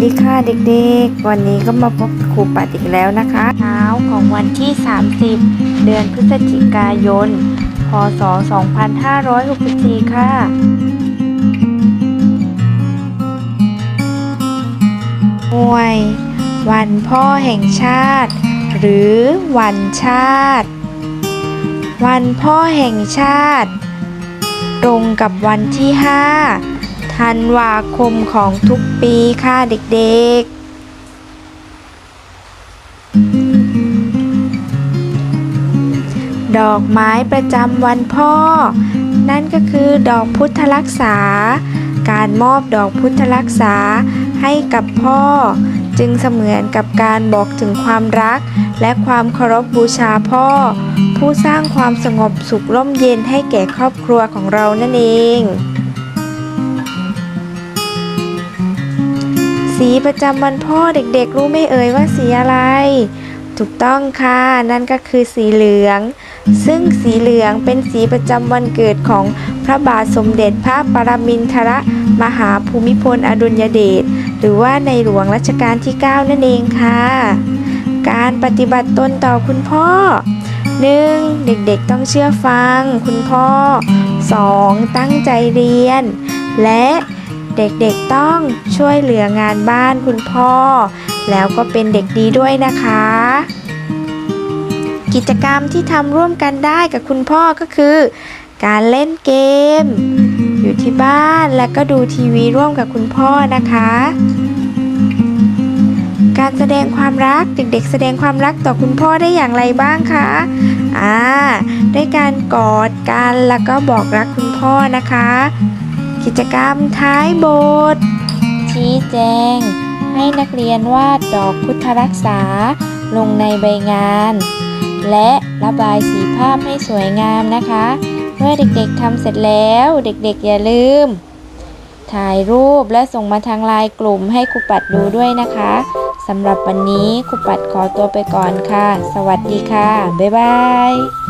ดีค่ะเด็กๆ วันนี้ก็มาพบกับครูปัดอีกแล้วนะคะเช้าของวันที่ 30 เดือนพฤศจิกายน พศ 2564 ค่ะ หน่วย วันพ่อแห่งชาติ หรือวันชาติ วันพ่อแห่งชาติ ตรงกับวันที่ 5 ธันวาคมของทุกปีค่ะเด็กๆดอกไม้ประจำวันพ่อ นั่นก็คือดอกพุทธรักษา การมอบดอกพุทธรักษาให้กับพ่อ จึงเสมือนกับการบอกถึงความรัก และความเคารพบูชาพ่อ ผู้สร้างความสงบสุขร่มเย็นให้แก่ครอบครัวของเรานั่นเอง สีประจำวันพ่อเด็กๆ รู้ไม่เอ่ยว่าสีอะไร ถูกต้องค่ะ นั่นก็คือสีเหลือง ซึ่งสีเหลืองเป็นสีประจำวันเกิดของพระบาทสมเด็จพระปรมินทรมหาภูมิพลอดุลยเดชหรือว่าในหลวงรัชกาลที่ 9 นั่นเองค่ะ การปฏิบัติตนต่อคุณพ่อ 1. เด็กๆต้องเชื่อฟังคุณพ่อ 2. ตั้งใจเรียน และ เด็กๆต้องช่วยเหลืองานบ้านคุณพ่อ แล้วก็เป็นเด็กดีด้วยนะคะ กิจกรรมที่ทำร่วมกันได้กับคุณพ่อก็คือ การเล่นเกม อยู่ที่บ้านแล้วก็ดูทีวีร่วมกับคุณพ่อนะคะ การแสดงความรักเด็กๆ แสดงความรักต่อคุณพ่อได้อย่างไรบ้างคะอ่าด้วยการกอดกันแล้วก็บอกรักคุณพ่อนะคะ กิจกรรมท้ายบท ชี้แจง ให้นักเรียนวาดดอกพุทธรักษาลงในใบงาน และระบายสีภาพให้สวยงามนะคะ เมื่อเด็กๆทำเสร็จแล้วเด็กๆอย่าลืม ถ่ายรูปและส่งมาทางไลน์กลุ่มให้ครูปัดดูด้วยนะคะสำหรับวันนี้ครูปัดขอตัวไปก่อนค่ะ สวัสดีค่ะ บ๊ายบาย